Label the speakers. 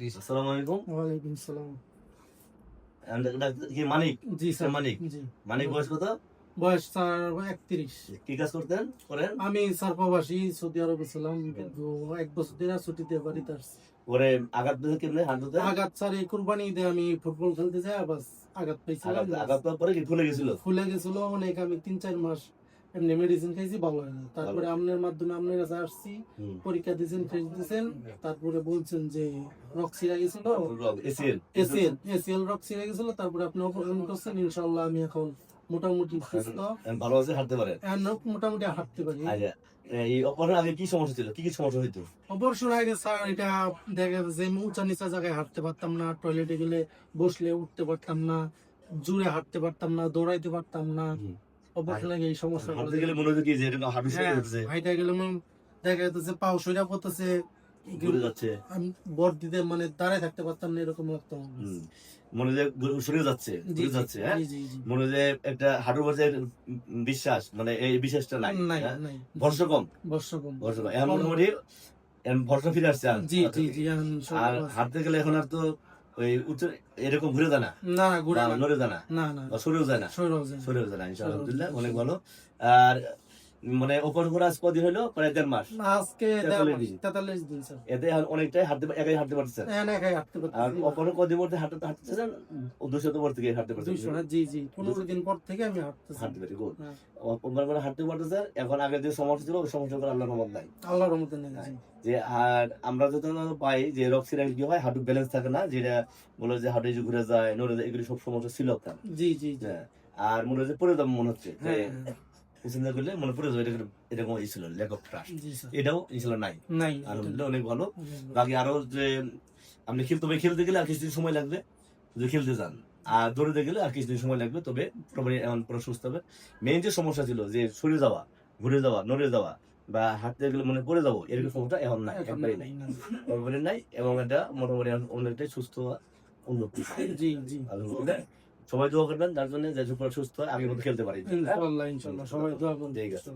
Speaker 1: জি sir
Speaker 2: আসসালামু আলাইকুম
Speaker 3: ওয়ালাইকুম সালাম
Speaker 2: আমি ডাক্তার- কি মানিক
Speaker 3: জি স্যার
Speaker 2: মানিক
Speaker 3: জি
Speaker 2: মানিক বয়স কত?
Speaker 3: বয়স স্যার একত্রিশ।
Speaker 2: কি কাজ করতেন? করেন?
Speaker 3: আমি স্যার প্রবাসী সৌদি আরবে ছিলাম এক বছর ধরে ছুটিতে বাড়িতে আসছি
Speaker 2: পরে আঘাত পেয়েছে কেমনে? হাঁটুতে
Speaker 3: আঘাত স্যার এই কুরবানি দিয়ে আমি ফুটবল খেলতে যাই আবার আঘাত পেয়েছিলাম
Speaker 2: আঘাত আঘাত পরে কি ফুলে গেছিল?
Speaker 3: ফুলে গেছিল অনেক আমি তিন চার মাস এমনি মেডিসিন খাইছি ভালো হয় না। তারপরে আপনার মাধ্যমে আপনার কাছে আসছি পরীক্ষা দিয়েছেন টেস্ট দিয়েছেন তারপরে বলছেন যে রক ছিঁড়া গেছিল।
Speaker 2: এসিএল।
Speaker 3: এসিএল। রক ছিঁড়া গেছিল তারপরে আপনি অপারেশন করছেন ইনশাল্লাহ আমি এখন মোটামুটি সুস্থ।
Speaker 2: ভালো আছে হাঁটতে পারেন?
Speaker 3: এখন মোটামুটি হাঁটতে পারি।
Speaker 2: আচ্ছা এই অপারেশন আগে কি সমস্যা ছিল? কি কি সমস্যা হইতো?
Speaker 3: অপারেশন আগে স্যার এটা দেখা যে আমি উঁচা নিচা জায়গায় হাঁটতে পারতাম না টয়লেটে গেলে বসলে উঠতে পারতাম না জুড়ে হাঁটতে পারতাম না দৌড়াইতে পারতাম না। এই সমস্যা
Speaker 2: হাঁটতে গেলে মনে হচ্ছে কি যে এরকম হাঁটু
Speaker 3: হ্যাঁ,
Speaker 2: সরে যাচ্ছে
Speaker 3: হাইটা গেলে মনে দেখা যাচ্ছে সইরা পড়তেছে
Speaker 2: ঘুরে যাচ্ছে।
Speaker 3: আমি বর দিতে মানে দাঁড়ায় থাকতে পারতাম না এরকম লাগতো
Speaker 2: মনে যে সরে যাচ্ছে ঘুরে যাচ্ছে হ্যাঁ। মনে যে একটা হাঁটুর বিশ্বাস মানে এই বিশ্বাসটা নাই হ্যাঁ?
Speaker 3: নাই।
Speaker 2: ভরসা কম।
Speaker 3: বর্ষ কম।
Speaker 2: ভরসা কম। এখন মোটামুটি ভরসা ফিরে আসছে আর হাঁটতে গেলে এখন আর তো ওই উচ্চ এরকম ঘুরে যায় না
Speaker 3: না ঘুরে না।
Speaker 2: যায় না
Speaker 3: না।
Speaker 2: সরেও যায় না সরেও যায় না ইনশাআল্লাহ আলহামদুলিল্লাহ অনেক ভালো। আর মানে ওপর করে আজ কদিন হলো প্রায় দেড় মাস।
Speaker 3: আজকে
Speaker 2: তেতাল্লিশ দিন।
Speaker 3: স্যার।
Speaker 2: এতে অনেকটাই হাঁটতে একাই হাঁটতে
Speaker 3: হ্যাঁ একাই হাঁটতে
Speaker 2: আর কদিন মধ্যে হাঁটতে হাঁটতেছেন? দুশো পর থেকে হাঁটতে
Speaker 3: দুইশো
Speaker 2: পারতেছেন।
Speaker 3: না জি জি পনেরো দিন পর থেকে আমি
Speaker 2: হাঁটতে পারি গুড
Speaker 3: হ্যাঁ।
Speaker 2: করে হাঁটতে পারতেছেন? এখন আগে যে সমস্যা ছিল ওই সমস্যা করে আল্লাহর রহমত নাই।
Speaker 3: আল্লাহর মধ্যে নেই
Speaker 2: যে আর আমরা যত পাই যে রক্সিরা কি হয় হাঁটু ব্যালেন্স থাকে না যেটা বলে যে হাঁটু ঘুরে যায় নড়ে যায় এগুলি সব সমস্যা ছিল আপনার।
Speaker 3: জি জি
Speaker 2: হ্যাঁ। আর মনে হচ্ছে পরে মনে হচ্ছে
Speaker 3: হ্যাঁ হ্যাঁ,
Speaker 2: চিন্তা করলে মনে পড়ে যাবে এরকম ছিল ট্রাস্ট এটাও ইনশাল্লাহ নাই।
Speaker 3: নাই
Speaker 2: আলহামদুলিল্লাহ অনেক ভালো। বাকি আরও যে আপনি খেলতে হবে খেলতে গেলে আর কিছুদিন সময় লাগবে যদি খেলতে যান। আর দৌড়তে গেলে আর কিছুদিন সময় লাগবে তবে পুরোপুরি এমন পুরো সুস্থ হবে। মেইন যে সমস্যা ছিল যে সরে যাওয়া ঘুরে যাওয়া নড়ে যাওয়া বা হাঁটতে গেলে মনে পড়ে যাব এরকম সমস্যা এখন নাই নাই।
Speaker 3: নাই,
Speaker 2: এবং এটা মোটামুটি অনেকটাই সুস্থ উন্নতি।
Speaker 3: জি জি।
Speaker 2: সবাই দোয়া করবেন যার জন্য যে সুস্থ হয় আগের মতো খেলতে পারি।
Speaker 3: ইনশাল্লাহ ইনশাআল্লাহ। সবাই দোয়া করুন
Speaker 2: ঠিক আছে।